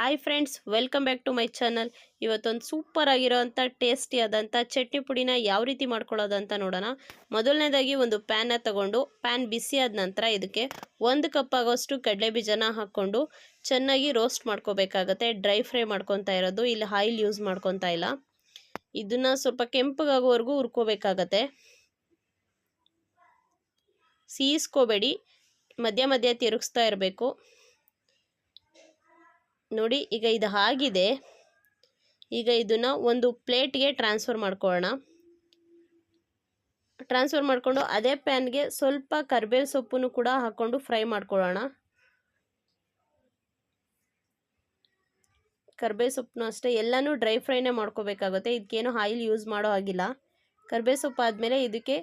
Hi friends welcome back to my channel ಇವತ್ತೊಂದು super ಆಗಿರೋವಂಥ tasty ಆದಂಥ ಚಟ್ನಿ ಪುಡಿನ ಯಾವ ರೀತಿ ಮಾಡ್ಕೊಳ್ಳೋದು ಅಂತ ನೋಡೋಣ. ಮೊದಲನೇದಾಗಿ ಒಂದು ಪ್ಯಾನ್ನ ತಗೊಂಡು ಪ್ಯಾನ್ ಬಿಸಿ ಆದ ನಂತರ ಇದಕ್ಕೆ ಒಂದು ಕಪ್ ಆಗೋಷ್ಟು ಕಡಲೆ ಬೀಜನ ಹಾಕ್ಕೊಂಡು ಚೆನ್ನಾಗಿ ರೋಸ್ಟ್ ಮಾಡ್ಕೋಬೇಕಾಗತ್ತೆ. ಡ್ರೈ ಫ್ರೈ ಮಾಡ್ಕೊತಾ ಇರೋದು, ಇಲ್ಲಿ ಆಯಿಲ್ ಯೂಸ್ ಮಾಡ್ಕೊತಾ ಇಲ್ಲ. ಇದನ್ನು ಸ್ವಲ್ಪ ಕೆಂಪಗಾಗೋವರೆಗೂ ಹುರ್ಕೋಬೇಕಾಗತ್ತೆ. ಸೀಸ್ಕೋಬೇಡಿ, ಮಧ್ಯ ಮಧ್ಯ ತಿರುಗಿಸ್ತಾ ಇರಬೇಕು. ನೋಡಿ, ಈಗ ಇದು ಆಗಿದೆ. ಈಗ ಇದನ್ನು ಒಂದು ಪ್ಲೇಟ್ಗೆ ಟ್ರಾನ್ಸ್ಫರ್ ಮಾಡ್ಕೊಳ್ಳೋಣ. ಟ್ರಾನ್ಸ್ಫರ್ ಮಾಡಿಕೊಂಡು ಅದೇ ಪ್ಯಾನ್ಗೆ ಸ್ವಲ್ಪ ಕರ್ಬೇವು ಸೊಪ್ಪನ್ನು ಕೂಡ ಹಾಕ್ಕೊಂಡು ಫ್ರೈ ಮಾಡ್ಕೊಳ್ಳೋಣ. ಕರ್ಬೇವು ಸೊಪ್ಪನ್ನು ಅಷ್ಟೇ, ಎಲ್ಲನೂ ಡ್ರೈ ಫ್ರೈನೇ ಮಾಡ್ಕೋಬೇಕಾಗುತ್ತೆ. ಇದಕ್ಕೇನು ಆಯಿಲ್ ಯೂಸ್ ಮಾಡೋ ಹಾಗಿಲ್ಲ. ಕರ್ಬೇವು ಸೊಪ್ಪು ಆದಮೇಲೆ ಇದಕ್ಕೆ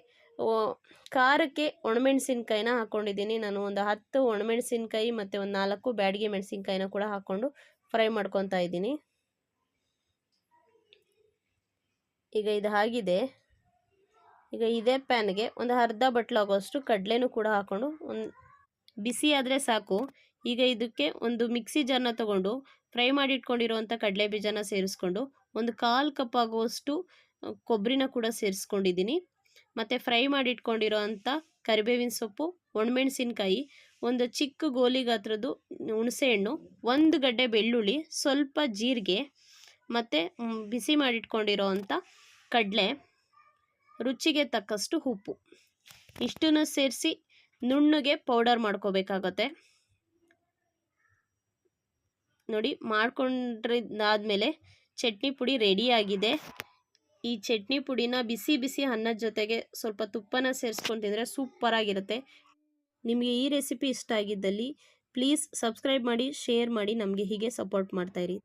ಖಾರಕ್ಕೆ ಒಣಮೆಣಸಿನ್ಕಾಯಿನ ಹಾಕ್ಕೊಂಡಿದ್ದೀನಿ ನಾನು ಒಂದು ಹತ್ತು ಒಣಮೆಣಸಿನ್ಕಾಯಿ ಮತ್ತು ಒಂದು ನಾಲ್ಕು ಬ್ಯಾಡಿಗೆ ಮೆಣಸಿನ್ಕಾಯಿನ ಕೂಡ ಹಾಕ್ಕೊಂಡು ಫ್ರೈ ಮಾಡ್ಕೊತಾ ಇದ್ದೀನಿ. ಈಗ ಇದು ಆಗಿದೆ. ಈಗ ಇದೇ ಪ್ಯಾನ್ಗೆ ಒಂದು ಅರ್ಧ ಬಟ್ಲಾಗೋಷ್ಟು ಕಡಲೆನೂ ಕೂಡ ಹಾಕ್ಕೊಂಡು ಒಂದು ಬಿಸಿ ಆದರೆ ಸಾಕು. ಈಗ ಇದಕ್ಕೆ ಒಂದು ಮಿಕ್ಸಿ ಜಾರ್ನ ತೊಗೊಂಡು ಫ್ರೈ ಮಾಡಿ ಇಟ್ಕೊಂಡಿರೋವಂಥ ಕಡಲೆ ಬೀಜನ ಸೇರಿಸ್ಕೊಂಡು ಒಂದು ಕಾಲು ಕಪ್ ಆಗುವಷ್ಟು ಕೊಬ್ಬರಿನ ಕೂಡ ಸೇರಿಸ್ಕೊಂಡಿದ್ದೀನಿ. ಮತ್ತು ಫ್ರೈ ಮಾಡಿ ಇಟ್ಕೊಂಡಿರೋ ಅಂಥ ಕರಿಬೇವಿನ ಸೊಪ್ಪು, ಒಣಮೆಣಸಿನ್ಕಾಯಿ, ಒಂದು ಚಿಕ್ಕ ಗೋಲಿ ಗಾತ್ರದ್ದು ಹುಣಸೆಹಣ್ಣು ಒಂದು ಗಡ್ಡೆ ಬೆಳ್ಳುಳ್ಳಿ, ಸ್ವಲ್ಪ ಜೀರಿಗೆ ಮತ್ತು ಬಿಸಿ ಮಾಡಿಟ್ಕೊಂಡಿರೋ ಅಂಥ ಕಡಲೆ, ರುಚಿಗೆ ತಕ್ಕಷ್ಟು ಉಪ್ಪು. ಇಷ್ಟನ್ನು ಸೇರಿಸಿ ನುಣ್ಣಗೆ ಪೌಡರ್ ಮಾಡ್ಕೋಬೇಕಾಗತ್ತೆ. ನೋಡಿ, ಮಾಡ್ಕೊಂಡ್ರಿದ್ದಾದಮೇಲೆ ಚಟ್ನಿ ಪುಡಿ ರೆಡಿಯಾಗಿದೆ ಈ ಚಟ್ನಿ ಪುಡಿನ ಬಿಸಿ ಬಿಸಿ ಅನ್ನದ ಜೊತೆಗೆ ಸ್ವಲ್ಪ ತುಪ್ಪನ ಸೇರಿಸ್ಕೊಂಡು ತಿಂದರೆ ಸೂಪರಾಗಿರುತ್ತೆ. ನಿಮಗೆ ಈ ರೆಸಿಪಿ ಇಷ್ಟ ಆಗಿದ್ದಲ್ಲಿ, ಪ್ಲೀಸ್ ಸಬ್ಸ್ಕ್ರೈಬ್ ಮಾಡಿ, ಶೇರ್ ಮಾಡಿ, ನಮಗೆ ಹೀಗೆ ಸಪೋರ್ಟ್ ಮಾಡ್ತಾಯಿರಿ